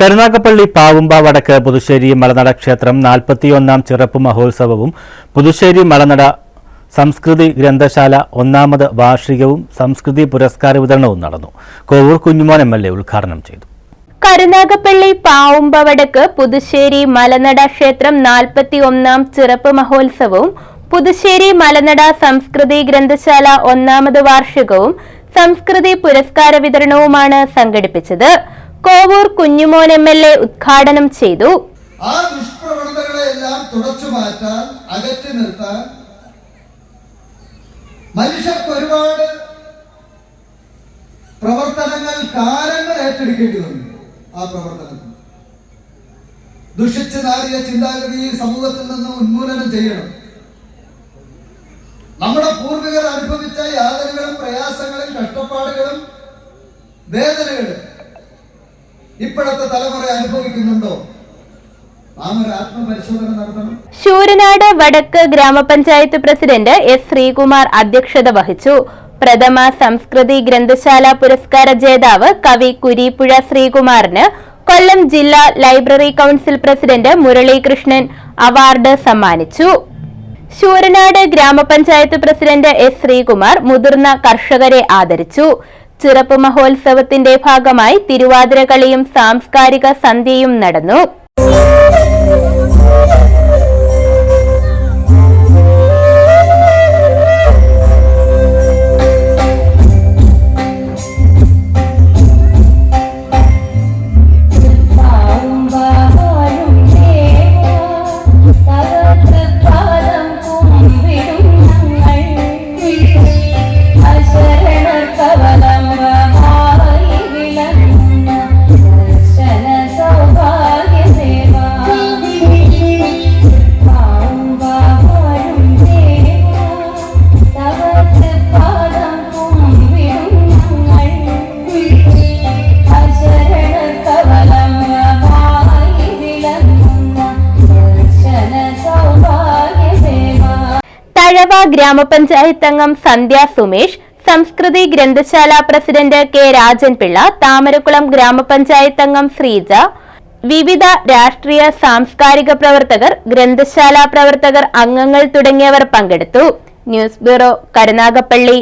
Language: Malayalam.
കരുനാഗപ്പള്ളി പാവുമ്പ വടക്ക് പുതുശ്ശേരി മലനട ക്ഷേത്രം നാൽപ്പത്തിയൊന്നാം ചിറപ്പ് മഹോത്സവവും പുതുശ്ശേരി മലനട സംസ്കൃതി ഗ്രന്ഥശാല ഒന്നാമത് വാർഷികവും സംസ്കൃതി പുരസ്കാര വിതരണവും നടന്നു. Kovoor Kunjumon M L A ഉദ്ഘാടനം ചെയ്തു. കരുനാഗപ്പള്ളി പാവുമ്പ വടക്ക് പുതുശ്ശേരി മലനട ക്ഷേത്രം നാൽപ്പത്തി ഒന്നാം ചിറപ്പ് മഹോത്സവവും പുതുശ്ശേരി മലനട സംസ്കൃതി ഗ്രന്ഥശാല ഒന്നാമത് വാർഷികവും സംസ്കൃതി പുരസ്കാര വിതരണവുമാണ് സംഘടിപ്പിച്ചത്. Kovoor Kunjumon M L A ഉദ്ഘാടനം ചെയ്തു. ആ ദുഷ്പ്രവണതകളെല്ലാം തുടച്ചു മാറ്റാൻ അകറ്റി നിർത്താൻ മനുഷ്യർക്ക് ഒരുപാട് പ്രവർത്തനങ്ങൾ കാലങ്ങൾ ഏറ്റെടുക്കേണ്ടി ആ പ്രവർത്തനത്തിൽ. ദുഷിച്ച് നാറിയ ചിന്താഗതി സമൂഹത്തിൽ നിന്ന് ഉന്മൂലനം ചെയ്യണം. നമ്മുടെ പൂർവികർ അനുഭവിച്ച യാതനകളും പ്രയാസങ്ങളും കഷ്ടപ്പാടുകളും വേദനകളും ഇപ്പോഴത്തെ തലമുറ അനുഭവിക്കുന്നുണ്ടോ? ശൂരനാട് വടക്ക് ഗ്രാമപഞ്ചായത്ത് പ്രസിഡന്റ് എസ് ശ്രീകുമാർ അധ്യക്ഷത വഹിച്ചു. പ്രഥമ സംസ്കൃതി ഗ്രന്ഥശാല പുരസ്കാര ജേതാവ് കവി കുരീപ്പുഴ ശ്രീകുമാറിന് കൊല്ലം ജില്ലാ library council president Muralikrishnan award സമ്മാനിച്ചു. ശൂരനാട് ഗ്രാമപഞ്ചായത്ത് പ്രസിഡന്റ് എസ് ശ്രീകുമാർ മുതിർന്ന കർഷകരെ ആദരിച്ചു. ചിറപ്പ് മഹോത്സവത്തിന്റെ ഭാഗമായി തിരുവാതിരകളിയും സാംസ്കാരിക സന്ധ്യയും നടന്നു. തഴവ ഗ്രാമപഞ്ചായത്ത് അംഗം സന്ധ്യ സുമേഷ് സംസ്കൃതി ഗ്രന്ഥശാല പ്രസിഡന്റ് കെ രാജൻ പിള്ള താമരക്കുളം ഗ്രാമപഞ്ചായത്ത് അംഗം ശ്രീജ വിവിധ രാഷ്ട്രീയ സാംസ്കാരിക പ്രവർത്തകർ ഗ്രന്ഥശാല പ്രവർത്തകർ അംഗങ്ങൾ തുടങ്ങിയവർ പങ്കെടുത്തു. News bureau Karunagappally.